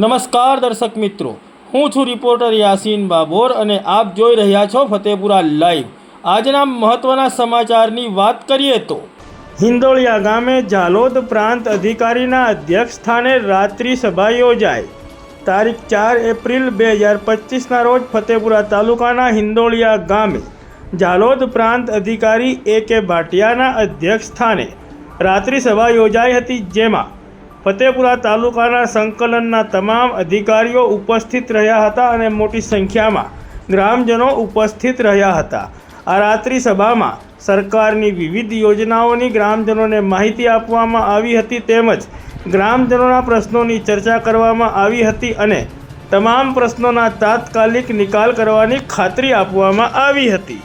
નમસ્કાર દર્શક મિત્રો. હું છું રિપોર્ટર યાસીન બાબોર અને આપ જોઈ રહ્યા છો ફતેપુરા લાઈવ. આજના મહત્વના સમાચારની વાત કરીએ તો હિંદોળિયા ગામે ઝાલોદ પ્રાંત અધિકારીના અધ્યક્ષ સ્થાને રાત્રિ સભા યોજાઈ. તારીખ ચાર એપ્રિલ બે હજાર પચીસના રોજ ફતેપુરા તાલુકાના હિંદોળિયા ગામે ઝાલોદ પ્રાંત અધિકારી એ કે ભાટિયાના અધ્યક્ષ સ્થાને રાત્રિ સભા યોજાઈ હતી જેમાં ફતેપુરા તાલુકાના સંકલનના તમામ અધિકારીઓ ઉપસ્થિત રહ્યા હતા અને મોટી સંખ્યામાં ગ્રામજનો ઉપસ્થિત રહ્યા હતા. આ રાત્રિ સભામાં સરકારની વિવિધ યોજનાઓની ગ્રામજનોને માહિતી આપવામાં આવી હતી તેમજ ગ્રામજનોના પ્રશ્નોની ચર્ચા કરવામાં આવી હતી અને તમામ પ્રશ્નોના તાત્કાલિક નિકાલ કરવાની ખાતરી આપવામાં આવી હતી.